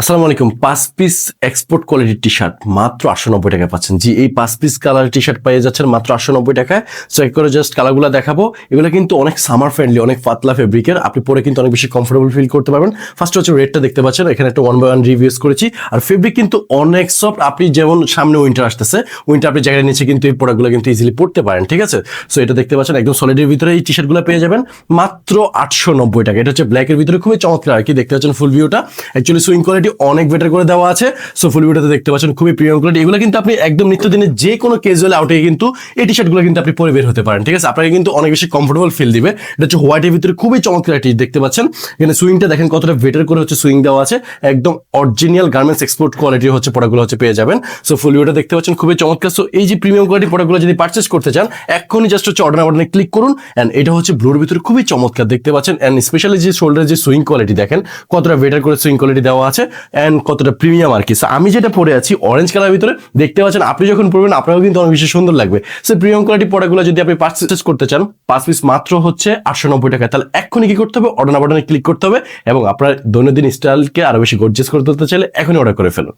আসসালামু আলাইকুম, পাঁচ পিস এক্সপোর্ট কোয়ালিটির টি শার্ট মাত্র আটশো নব্বই টাকায় পাচ্ছেন। জি, এই পাঁচ পিস কালার টি শার্ট পেয়ে যাচ্ছেন মাত্র আটশো নব্বই টাকায়। সো এক করে জাস্ট কালারগুলো দেখাবো। এগুলো কিন্তু অনেক সামার ফ্রেন্ডলি অনেক পাতলা ফেব্রিকের আপনি পরে কিন্তু অনেক বেশি কমফোর্টেবল ফিল করতে পারবেন। ফার্স্ট হচ্ছে রেটটা দেখতে পাচ্ছেন, এখানে একটা ওয়ান বাই ওয়ান রিভিউস করেছি। আর ফেব্রিক কিন্তু অনেক সফট আপনি যেমন সামনে উইন্টার আসতেছে উইন্টার আপনি জায়গায় নিচে কিন্তু এই প্রোডাক্টগুলো কিন্তু ইজিলি পড়তে পারেন, ঠিক আছে? সো এটা দেখতে পাচ্ছেন, একদম সলিডের ভিতরে এই টি শার্টগুলো পেয়ে যাবেন, মাত্র আটশো নব্বই টাকা। এটা হচ্ছে ব্ল্যাকের ভিতরে খুবই চমৎকার আর কি, দেখতে পাচ্ছেন ফুল ভিউটা অ্যাকচুয়ালি সুইং কোয়ালিটি অনেক বেটার করে দেওয়া আছে। সো ফুল ভিউটাতে দেখতে পাচ্ছেন, খুবই প্রিমিয়াম কোয়ালিটি এগুলো কিন্তু আপনি একদম নিত্যদিনে যে কোনো ক্যাজুয়াল আউটে কিন্তু এই টি শার্টগুলো কিন্তু আপনি পরে বের হতে পারেন, ঠিক আছে? আপনাকে কিন্তু অনেক বেশি কমফোর্টেবল ফিল দিবে। এটা হচ্ছে হোয়াইটের ভিতরে খুবই চমৎকার একটি দেখতে পাচ্ছেন। এখানে সুইংটা দেখেন কতটা বেটার করে হচ্ছে সুইং দেওয়া আছে। একদম অরিজিনাল গার্মেন্টস এক্সপোর্ট কোয়ালিটি হচ্ছে প্রোডাক্টগুলো হচ্ছে পেয়ে যাবেন। সো ফুল ভিউটা দেখতে পাচ্ছেন, খুবই চমৎকার। সো এই যে প্রিমিয়াম কোয়ালিটি প্রোডাক্টগুলো যদি পারচেস করতে চান এখনই জাস্ট হচ্ছে অর্ডার বাটনে ক্লিক করুন অ্যান্ড এটা হচ্ছে ব্লুর ভিতরে খুবই চমৎকার দেখতে পাচ্ছেন। অ্যান্ড স্পেশালি যে শোল্ডারের যে সুইং কোয়ালিটি দেখেন, কতটা বেটার করে সুইং কোয়ালিটি দেওয়া আছে। অ্যান্ড কতটা প্রিমিয়াম আর কি। সো আমি যেটা পরে আছি অরেঞ্জ কালার ভিতরে, দেখতে পাচ্ছেন, আপনি যখন পরবেন আপনারও কিন্তু অনেক বেশি সুন্দর লাগবে। সে প্রিমিয়াম কোয়ালিটি প্রোডাক্টগুলো যদি আপনি পার্চেস করতে চান, পাঁচ পিস মাত্র হচ্ছে আটশো নব্বই টাকা। তাহলে এক্ষুনি কি করতে হবে? অর্ডার বাটনে ক্লিক করতে হবে এবং আপনার দৈনন্দিন স্টাইলকে আরও বেশি গর্জেস করে তুলতে চাইলে এখনই অর্ডার করে ফেলুন।